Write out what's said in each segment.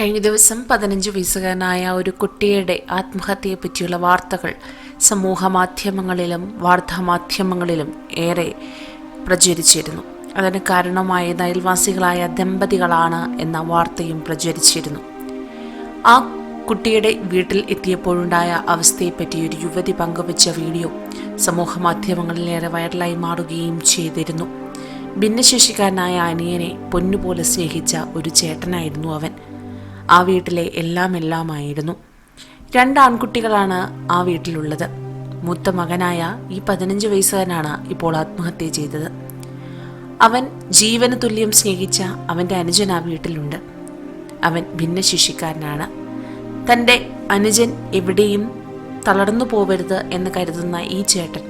കഴിഞ്ഞ ദിവസം പതിനഞ്ച് വയസ്സുകാരനായ ഒരു കുട്ടിയുടെ ആത്മഹത്യയെ പറ്റിയുള്ള വാർത്തകൾ സമൂഹ മാധ്യമങ്ങളിലും വാർത്താമാധ്യമങ്ങളിലും ഏറെ പ്രചരിച്ചിരുന്നു. അതിന് കാരണമായ അയൽവാസികളായ ദമ്പതികളാണ് എന്ന വാർത്തയും പ്രചരിച്ചിരുന്നു. ആ കുട്ടിയുടെ വീട്ടിൽ എത്തിയപ്പോഴുണ്ടായ അവസ്ഥയെപ്പറ്റി ഒരു യുവതി പങ്കുവച്ച വീഡിയോ സമൂഹ മാധ്യമങ്ങളിലേറെ വൈറലായി മാറുകയും ചെയ്തിരുന്നു. ഭിന്നശേഷിക്കാരനായ അനിയനെ പൊന്നുപോലെ സ്നേഹിച്ച ഒരു ചേട്ടനായിരുന്നു അവൻ. ആ വീട്ടിലെ എല്ലാം എല്ലാമായിരുന്നു രണ്ട് ആൺകുട്ടികളാണ് ആ വീട്ടിലുള്ളത്. മൂത്ത മകനായ ഈ പതിനഞ്ച് വയസ്സുകാരനാണ് ഇപ്പോൾ ആത്മഹത്യ ചെയ്തത്. അവൻ ജീവന് തുല്യം സ്നേഹിച്ച അവന്റെ അനുജൻ ആ വീട്ടിലുണ്ട്. അവൻ ഭിന്നശേഷിക്കാരനാണ്. തന്റെ അനുജൻ എവിടെയും തളർന്നു പോവരുത് എന്ന് കരുതുന്ന ഈ ചേട്ടൻ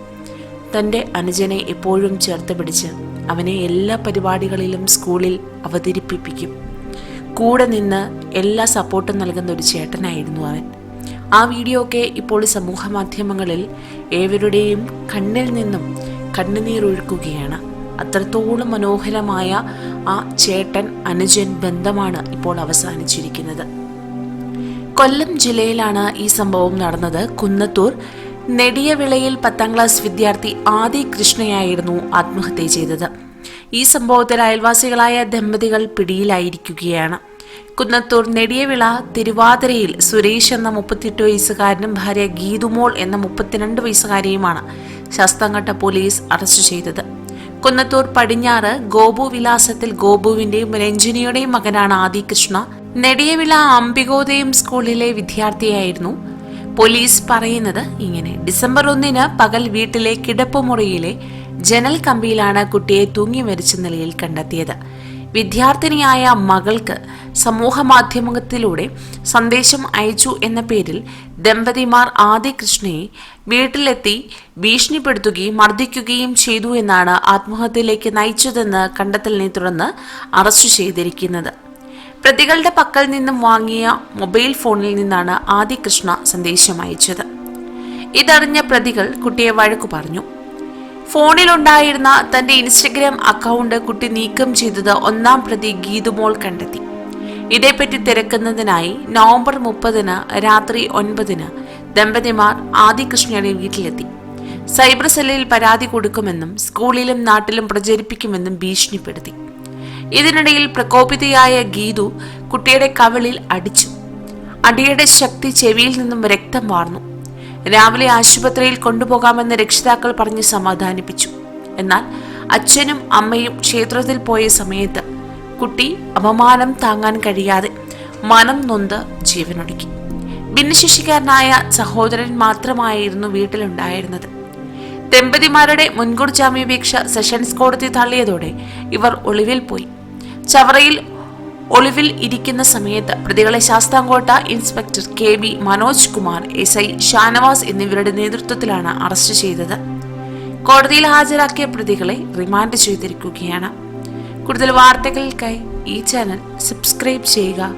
തന്റെ അനുജനെ എപ്പോഴും ചേർത്ത് പിടിച്ച് അവനെ എല്ലാ പരിപാടികളിലും സ്കൂളിൽ അവതരിപ്പിപ്പിക്കും. കൂടെ നിന്ന് എല്ലാ സപ്പോർട്ടും നൽകുന്ന ഒരു ചേട്ടനായിരുന്നു അവൻ. ആ വീഡിയോ ഒക്കെ ഇപ്പോൾ സമൂഹ മാധ്യമങ്ങളിൽ ഏവരുടെയും കണ്ണിൽ നിന്നും കണ്ണുനീരൊഴുക്കുകയാണ് അത്രത്തോളം മനോഹരമായ ആ ചേട്ടൻ അനുജൻ ബന്ധമാണ് ഇപ്പോൾ അവസാനിച്ചിരിക്കുന്നത്. കൊല്ലം ജില്ലയിലാണ് ഈ സംഭവം നടന്നത്. കുന്നത്തൂർ നെടിയവിളയിൽ പത്താം ക്ലാസ് വിദ്യാർത്ഥി ആദി കൃഷ്ണയായിരുന്നു ആത്മഹത്യ ചെയ്തത്. ഈ സംഭവത്തിൽ അയൽവാസികളായ ദമ്പതികൾ പിടിയിലായിരിക്കുകയാണ്. കുന്നത്തൂർ നെടിയവിള തിരുവാതിരയിൽ സുരേഷ് എന്ന മുപ്പത്തിയെട്ട് വയസ്സുകാരനും ഭാര്യ ഗീതുമോൾ എന്ന മുപ്പത്തിരണ്ട് വയസ്സുകാരിയുമാണ് ശസ്തംകട്ട പോലീസ് അറസ്റ്റ് ചെയ്തത്. കുന്നത്തൂർ പടിഞ്ഞാറ് ഗോപു വിലാസത്തിൽ ഗോപുവിന്റെയും രഞ്ജിനിയുടെയും മകനാണ് ആദി കൃഷ്ണ നെടിയവിള അംബികോദയം സ്കൂളിലെ വിദ്യാർത്ഥിയായിരുന്നു. പോലീസ് പറയുന്നത് ഇങ്ങനെ ഡിസംബർ ഒന്നിന് പകൽ വീട്ടിലെ കിടപ്പുമുറിയിലെ ജനൽ കമ്പിയിലാണ് കുട്ടിയെ തൂങ്ങി മരിച്ച നിലയിൽ കണ്ടെത്തിയത്. വിദ്യാർത്ഥിനിയായ മകൾക്ക് സമൂഹ മാധ്യമത്തിലൂടെ സന്ദേശം അയച്ചു എന്ന പേരിൽ ദമ്പതിമാർ ആദി കൃഷ്ണയെ വീട്ടിലെത്തി ഭീഷണിപ്പെടുത്തുകയും മർദ്ദിക്കുകയും ചെയ്തു എന്നാണ് ആത്മഹത്യയിലേക്ക് നയിച്ചതെന്ന് കണ്ടെത്തലിനെ തുടർന്ന് അറസ്റ്റ് ചെയ്തിരിക്കുന്നത്. പ്രതികളുടെ പക്കൽ നിന്നും വാങ്ങിയ മൊബൈൽ ഫോണിൽ നിന്നാണ് ആദി കൃഷ്ണ സന്ദേശം അയച്ചത്. ഇതറിഞ്ഞ പ്രതികൾ കുട്ടിയെ വഴക്കു പറഞ്ഞു. ഫോണിലുണ്ടായിരുന്ന തന്റെ ഇൻസ്റ്റഗ്രാം അക്കൗണ്ട് കുട്ടി നീക്കം ചെയ്തത് ഒന്നാം പ്രതി ഗീതുമോൾ കണ്ടെത്തി. ഇതേപ്പറ്റി തിരക്കുന്നതിനായി നവംബർ മുപ്പതിന് രാത്രി ഒൻപതിന് ദമ്പതിമാർ ആദികൃഷ്ണയുടെ വീട്ടിലെത്തി. സൈബർ സെല്ലിൽ പരാതി കൊടുക്കുമെന്നും സ്കൂളിലും നാട്ടിലും പ്രചരിപ്പിക്കുമെന്നും ഭീഷണിപ്പെടുത്തി. ഇതിനിടയിൽ പ്രകോപിതയായ ഗീതു കുട്ടിയുടെ കവളിൽ അടിച്ചു. അടിയുടെ ശക്തി ചെവിയിൽ നിന്നും രക്തം വാർന്നു. രാവിലെ ആശുപത്രിയിൽ കൊണ്ടുപോകാമെന്ന് രക്ഷിതാക്കൾ പറഞ്ഞ് സമാധാനിപ്പിച്ചു. എന്നാൽ അച്ഛനും അമ്മയും ക്ഷേത്രത്തിൽ പോയ സമയത്ത് കുട്ടി അപമാനം താങ്ങാൻ കഴിയാതെ മനം നൊന്ത് ജീവനൊടുക്കി. ഭിന്നശേഷിക്കാരനായ സഹോദരൻ മാത്രമായിരുന്നു വീട്ടിലുണ്ടായിരുന്നത്. ദമ്പതിമാരുടെ മുൻകൂർ ജാമ്യാപേക്ഷ സെഷൻസ് കോടതി തള്ളിയതോടെ ഇവർ ഒളിവിൽ പോയി. ചവറയിൽ ഒളിവിൽ ഇരിക്കുന്ന സമയത്ത് പ്രതികളെ Sasthamkotta inspector K B Manoj Kumar S I Shanavas എന്നിവരുടെ നേതൃത്വത്തിലാണ് അറസ്റ്റ് ചെയ്തത്. കോടതിയിൽ ഹാജരാക്കിയ പ്രതികളെ റിമാൻഡ് ചെയ്തിരിക്കുകയാണ്. കൂടുതൽ വാർത്തകൾക്കായി ഈ ചാനൽ സബ്സ്ക്രൈബ് ചെയ്യുക.